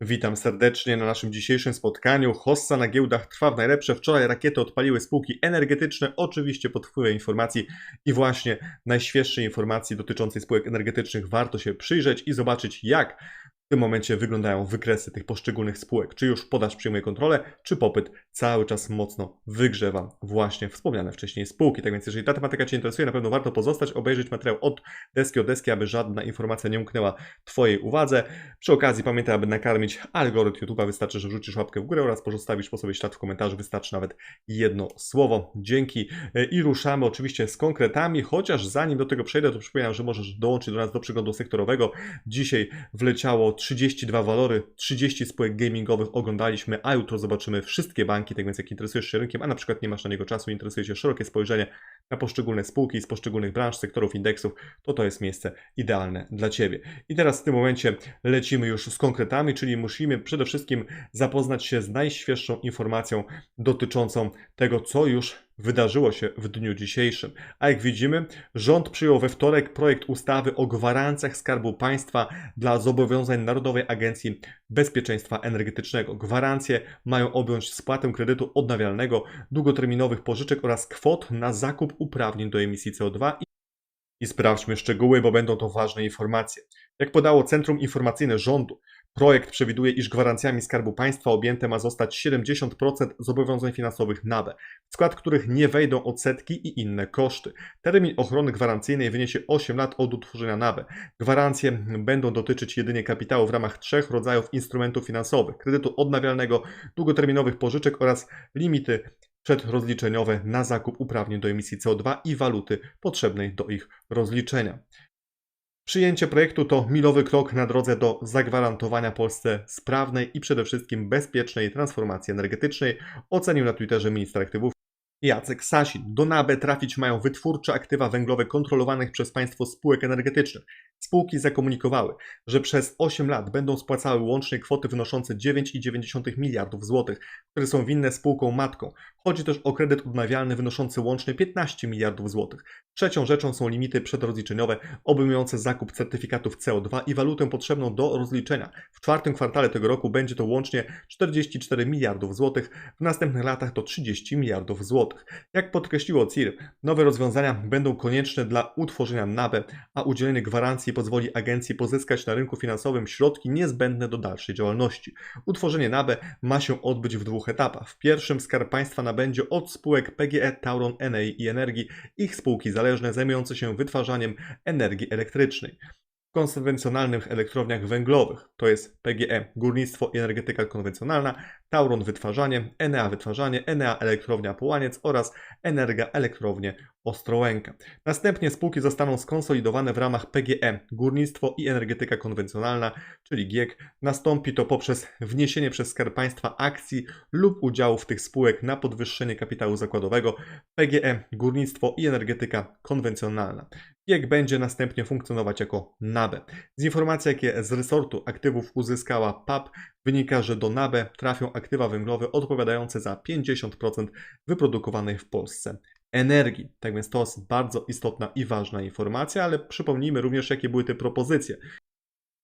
Witam serdecznie na naszym dzisiejszym spotkaniu. Hossa na giełdach trwa w najlepsze. Wczoraj rakiety odpaliły spółki energetyczne, oczywiście pod wpływem informacji i właśnie najświeższej informacji dotyczącej spółek energetycznych warto się przyjrzeć i zobaczyć jak w tym momencie wyglądają wykresy tych poszczególnych spółek. Czy już podaż przyjmuje kontrolę, czy popyt cały czas mocno wygrzewa właśnie wspomniane wcześniej spółki. Tak więc jeżeli ta tematyka Cię interesuje, na pewno warto pozostać, obejrzeć materiał od deski o deski, aby żadna informacja nie umknęła Twojej uwadze. Przy okazji pamiętaj, aby nakarmić algorytm YouTube'a, wystarczy, że wrzucisz łapkę w górę oraz pozostawisz po sobie ślad w komentarzu, wystarczy nawet jedno słowo. Dzięki E, i ruszamy oczywiście z konkretami, chociaż zanim do tego przejdę, to przypominam, że możesz dołączyć do nas do przeglądu sektorowego. Dzisiaj wleciało 32 walory, 30 spółek gamingowych oglądaliśmy, a jutro zobaczymy wszystkie banki, tak więc jak interesujesz się rynkiem, a na przykład nie masz na niego czasu, interesuje się szerokie spojrzenie na poszczególne spółki z poszczególnych branż, sektorów, indeksów, to to jest miejsce idealne dla Ciebie. I teraz w tym momencie lecimy już z konkretami, czyli musimy przede wszystkim zapoznać się z najświeższą informacją dotyczącą tego, co już wydarzyło się w dniu dzisiejszym. A jak widzimy, rząd przyjął we wtorek projekt ustawy o gwarancjach Skarbu Państwa dla zobowiązań Narodowej Agencji Bezpieczeństwa Energetycznego. Gwarancje mają objąć spłatę kredytu odnawialnego, długoterminowych pożyczek oraz kwot na zakup uprawnień do emisji CO2 i sprawdźmy szczegóły, bo będą to ważne informacje. Jak podało Centrum Informacyjne Rządu, projekt przewiduje, iż gwarancjami Skarbu Państwa objęte ma zostać 70% zobowiązań finansowych NABE, w skład których nie wejdą odsetki i inne koszty. Termin ochrony gwarancyjnej wyniesie 8 lat od utworzenia NABE. Gwarancje będą dotyczyć jedynie kapitału w ramach trzech rodzajów instrumentów finansowych: kredytu odnawialnego, długoterminowych pożyczek oraz limity przedrozliczeniowe na zakup uprawnień do emisji CO2 i waluty potrzebnej do ich rozliczenia. Przyjęcie projektu to milowy krok na drodze do zagwarantowania Polsce sprawnej i przede wszystkim bezpiecznej transformacji energetycznej, ocenił na Twitterze minister aktywów Jacek Sasin. Do NABE trafić mają wytwórcze aktywa węglowe kontrolowanych przez państwo spółek energetycznych. Spółki zakomunikowały, że przez 8 lat będą spłacały łącznie kwoty wynoszące 9,9 miliardów złotych, które są winne spółkom matką. Chodzi też o kredyt odnawialny wynoszący łącznie 15 miliardów złotych. Trzecią rzeczą są limity przedrozliczeniowe obejmujące zakup certyfikatów CO2 i walutę potrzebną do rozliczenia. W czwartym kwartale tego roku będzie to łącznie 44 miliardów złotych, w następnych latach to 30 miliardów złotych. Jak podkreśliło CIR, nowe rozwiązania będą konieczne dla utworzenia NABE, a udzielenie gwarancji pozwoli agencji pozyskać na rynku finansowym środki niezbędne do dalszej działalności. Utworzenie NABE ma się odbyć w dwóch etapach. W pierwszym Skarb Państwa nabędzie od spółek PGE, Tauron, Enei i Energii ich spółki zależne zajmujące się wytwarzaniem energii elektrycznej konwencjonalnych elektrowniach węglowych, to jest PGE Górnictwo i Energetyka Konwencjonalna, Tauron Wytwarzanie, Enea Wytwarzanie, Enea Elektrownia Połaniec oraz Energa Elektrownie Ostrołęka. Następnie spółki zostaną skonsolidowane w ramach PGE Górnictwo i Energetyka Konwencjonalna, czyli GIEK. Nastąpi to poprzez wniesienie przez Skarb Państwa akcji lub udziałów tych spółek na podwyższenie kapitału zakładowego PGE Górnictwo i Energetyka Konwencjonalna. GIEK będzie następnie funkcjonować jako NABE. Z informacji, jakie z resortu aktywów uzyskała PAP, wynika, że do NABE trafią aktywa węglowe odpowiadające za 50% wyprodukowanej w Polsce energii. Tak więc to jest bardzo istotna i ważna informacja, ale przypomnijmy również, jakie były te propozycje.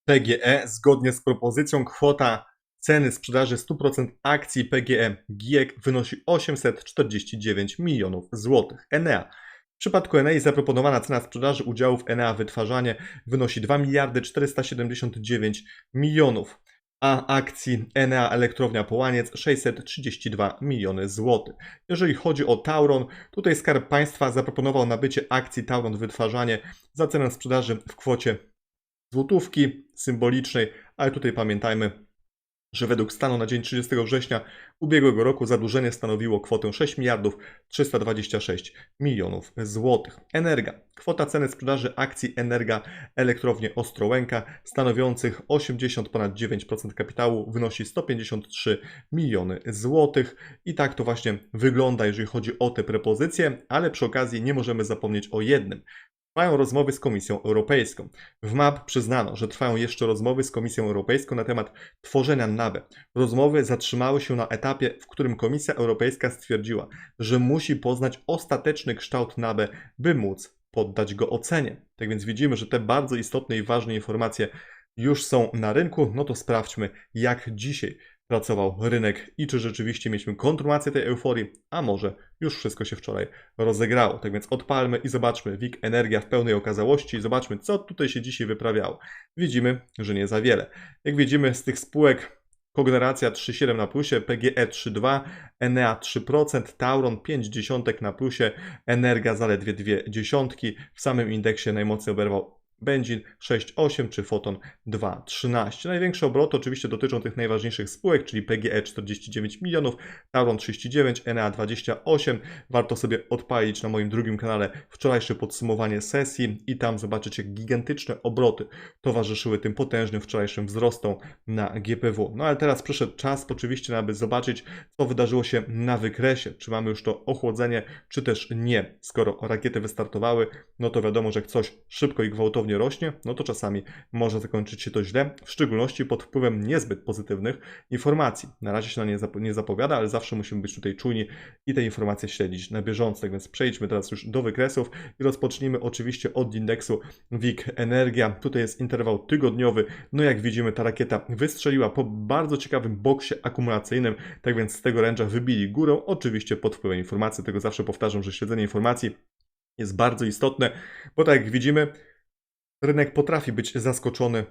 PGE zgodnie z propozycją kwota ceny sprzedaży 100% akcji PGE GIEK wynosi 849 milionów złotych. Enea w przypadku Enei zaproponowana cena sprzedaży udziałów Enea Wytwarzanie wynosi 2 miliardy 479 milionów, a akcji Enea Elektrownia Połaniec 632 miliony złotych. Jeżeli chodzi o Tauron, tutaj Skarb Państwa zaproponował nabycie akcji Tauron Wytwarzanie za cenę sprzedaży w kwocie złotówki symbolicznej, ale tutaj pamiętajmy, że według stanu na dzień 30 września ubiegłego roku zadłużenie stanowiło kwotę 6 miliardów 326 milionów złotych. Energa. Kwota ceny sprzedaży akcji Energa Elektrownie Ostrołęka stanowiących 80 ponad 9% kapitału wynosi 153 miliony złotych i tak to właśnie wygląda, jeżeli chodzi o te prepozycje, ale przy okazji nie możemy zapomnieć o jednym. Trwają rozmowy z Komisją Europejską. W MAP przyznano, że trwają jeszcze rozmowy z Komisją Europejską na temat tworzenia NABE. Rozmowy zatrzymały się na etapie, w którym Komisja Europejska stwierdziła, że musi poznać ostateczny kształt NABE, by móc poddać go ocenie. Tak więc widzimy, że te bardzo istotne i ważne informacje już są na rynku, no to sprawdźmy, jak dzisiaj pracował rynek i czy rzeczywiście mieliśmy kontynuację tej euforii, a może już wszystko się wczoraj rozegrało. Tak więc odpalmy i zobaczmy WIG Energia w pełnej okazałości. Zobaczmy, co tutaj się dzisiaj wyprawiało. Widzimy, że nie za wiele. Jak widzimy z tych spółek Kogeneracja 3,7 na plusie, PGE 3,2, Enea 3%, Tauron 0,5 na plusie, Energa zaledwie 2 dziesiątki. W samym indeksie najmocniej oberwał Benzin 6,8 czy Foton 2,13. Największe obroty oczywiście dotyczą tych najważniejszych spółek, czyli PGE 49 milionów, Tauron 39, Enea 28. Warto sobie odpalić na moim drugim kanale wczorajsze podsumowanie sesji i tam zobaczycie gigantyczne obroty towarzyszyły tym potężnym wczorajszym wzrostom na GPW. No ale teraz przyszedł czas oczywiście, aby zobaczyć, co wydarzyło się na wykresie. Czy mamy już to ochłodzenie, czy też nie. Skoro rakiety wystartowały, no to wiadomo, że coś szybko i gwałtownie rośnie, no to czasami może zakończyć się to źle, w szczególności pod wpływem niezbyt pozytywnych informacji. Na razie się na nie, nie zapowiada, ale zawsze musimy być tutaj czujni i te informacje śledzić na bieżąco. Tak więc przejdźmy teraz już do wykresów i rozpocznijmy oczywiście od indeksu WIG Energia. Tutaj jest interwał tygodniowy. No jak widzimy, ta rakieta wystrzeliła po bardzo ciekawym boksie akumulacyjnym, tak więc z tego ręcza wybili górę, oczywiście pod wpływem informacji. Tego zawsze powtarzam, że śledzenie informacji jest bardzo istotne, bo tak jak widzimy, rynek potrafi być zaskoczony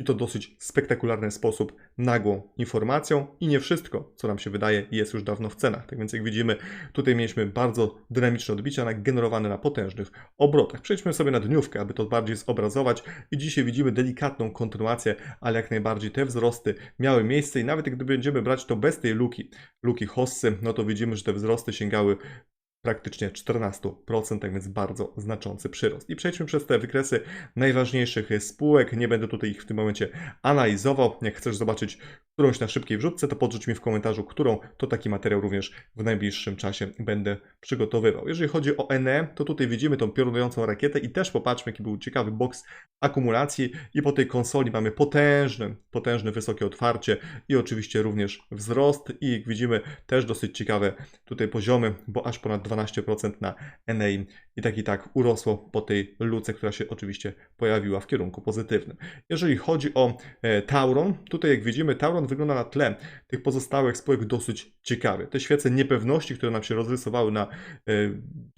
i to dosyć spektakularny sposób nagłą informacją i nie wszystko, co nam się wydaje, jest już dawno w cenach. Tak więc jak widzimy, tutaj mieliśmy bardzo dynamiczne odbicia generowane na potężnych obrotach. Przejdźmy sobie na dniówkę, aby to bardziej zobrazować i dzisiaj widzimy delikatną kontynuację, ale jak najbardziej te wzrosty miały miejsce i nawet gdy będziemy brać to bez tej luki, luki Hossy, no to widzimy, że te wzrosty sięgały praktycznie 14%, tak więc bardzo znaczący przyrost. I przejdźmy przez te wykresy najważniejszych spółek. Nie będę tutaj ich w tym momencie analizował. Jak chcesz zobaczyć którąś na szybkiej wrzutce, to podrzuć mi w komentarzu, którą to taki materiał również w najbliższym czasie będę przygotowywał. Jeżeli chodzi o NE, to tutaj widzimy tą piorunującą rakietę i też popatrzmy, jaki był ciekawy boks akumulacji i po tej konsoli mamy potężne, potężne wysokie otwarcie i oczywiście również wzrost i jak widzimy też dosyć ciekawe tutaj poziomy, bo aż ponad 12% na NEI i tak i tak urosło po tej luce, która się oczywiście pojawiła w kierunku pozytywnym. Jeżeli chodzi o e, Tauron, tutaj jak widzimy Tauron wygląda na tle tych pozostałych spółek dosyć ciekawie. Te świece niepewności, które nam się rozrysowały na e,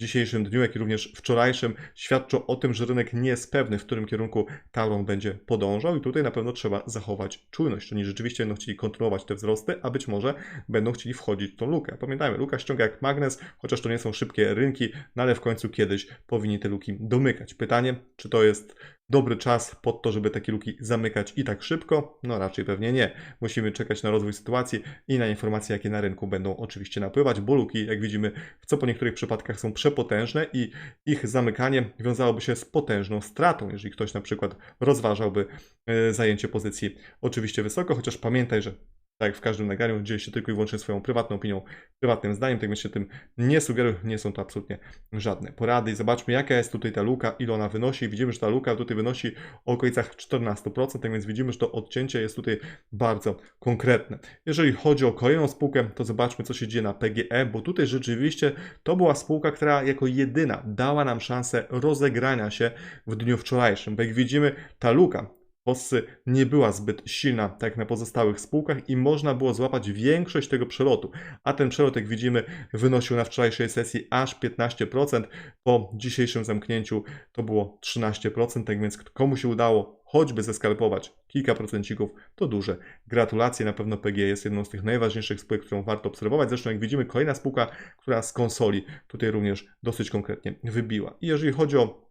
dzisiejszym dniu, jak i również wczorajszym, świadczą o tym, że rynek nie jest pewny, w którym kierunku Tauron będzie podążał i tutaj na pewno trzeba zachować czujność. Oni rzeczywiście będą chcieli kontynuować te wzrosty, a być może będą chcieli wchodzić w tą lukę. Pamiętajmy, luka ściąga jak magnes, chociaż to nie są szybkie rynki, no ale w końcu kiedyś powinni te luki domykać. Pytanie, czy to jest dobry czas pod to, żeby takie luki zamykać i tak szybko? No raczej pewnie nie. Musimy czekać na rozwój sytuacji i na informacje, jakie na rynku będą oczywiście napływać, bo luki, jak widzimy, co po niektórych przypadkach są przepotężne i ich zamykanie wiązałoby się z potężną stratą, jeżeli ktoś na przykład rozważałby e, zajęcie pozycji oczywiście wysoko, chociaż pamiętaj, że tak jak w każdym nagraniu, dzieli się tylko i wyłącznie swoją prywatną opinią, prywatnym zdaniem, tak więc się tym nie sugeruję, nie są to absolutnie żadne porady. I zobaczmy, jaka jest tutaj ta luka, ile ona wynosi. Widzimy, że ta luka tutaj wynosi w okolicach 14%, tak więc widzimy, że to odcięcie jest tutaj bardzo konkretne. Jeżeli chodzi o kolejną spółkę, to zobaczmy, co się dzieje na PGE, bo tutaj rzeczywiście to była spółka, która jako jedyna dała nam szansę rozegrania się w dniu wczorajszym, bo jak widzimy, ta luka Hossy nie była zbyt silna, tak jak na pozostałych spółkach i można było złapać większość tego przelotu. A ten przelot, jak widzimy, wynosił na wczorajszej sesji aż 15%. Po dzisiejszym zamknięciu to było 13%, tak więc komu się udało choćby zeskalpować kilka procencików, to duże. Gratulacje, na pewno PG jest jedną z tych najważniejszych spółek, którą warto obserwować. Zresztą jak widzimy, kolejna spółka, która z konsoli tutaj również dosyć konkretnie wybiła. I jeżeli chodzi o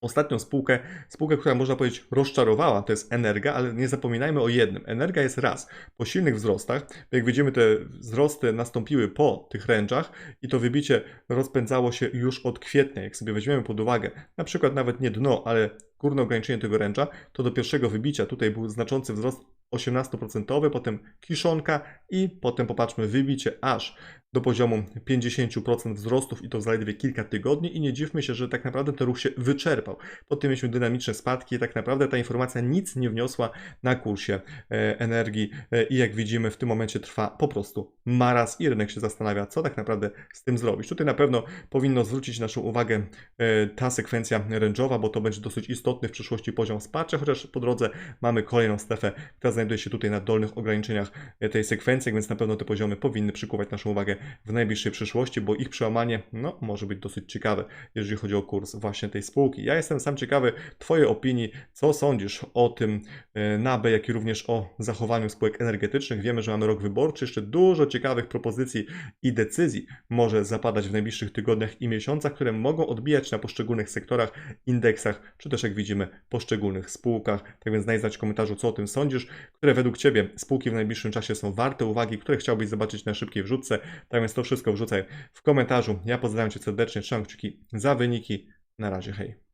Ostatnią spółkę, spółkę, która można powiedzieć rozczarowała, to jest Energa, ale nie zapominajmy o jednym. Energa jest raz po silnych wzrostach, jak widzimy te wzrosty nastąpiły po tych ręczach i to wybicie rozpędzało się już od kwietnia. Jak sobie weźmiemy pod uwagę, na przykład nawet nie dno, ale górne ograniczenie tego ręcza, to do pierwszego wybicia tutaj był znaczący wzrost 18%, potem kiszonka i potem popatrzmy wybicie aż do poziomu 50% wzrostów i to w zaledwie kilka tygodni i nie dziwmy się, że tak naprawdę ten ruch się wyczerpał. Potem mieliśmy dynamiczne spadki i tak naprawdę ta informacja nic nie wniosła na kursie e, energii e, i jak widzimy w tym momencie trwa po prostu maraz i rynek się zastanawia, co tak naprawdę z tym zrobić. Tutaj na pewno powinno zwrócić naszą uwagę e, ta sekwencja range'owa, bo to będzie dosyć istotny w przyszłości poziom wsparcia, chociaż po drodze mamy kolejną strefę, która znajduje się tutaj na dolnych ograniczeniach e, tej sekwencji, więc na pewno te poziomy powinny przykuwać naszą uwagę w najbliższej przyszłości, bo ich przełamanie no, może być dosyć ciekawe, jeżeli chodzi o kurs właśnie tej spółki. Ja jestem sam ciekawy Twojej opinii, co sądzisz o tym e, NABE, jak i również o zachowaniu spółek energetycznych. Wiemy, że mamy rok wyborczy, jeszcze dużo ciekawych propozycji i decyzji może zapadać w najbliższych tygodniach i miesiącach, które mogą odbijać na poszczególnych sektorach, indeksach, czy też jak widzimy, poszczególnych spółkach. Tak więc daj znać w komentarzu, co o tym sądzisz, które według Ciebie spółki w najbliższym czasie są warte uwagi, które chciałbyś zobaczyć na szybkiej wrzutce. Tak więc to wszystko wrzucaj w komentarzu. Ja pozdrawiam Cię serdecznie, trzymam kciuki za wyniki. Na razie, hej.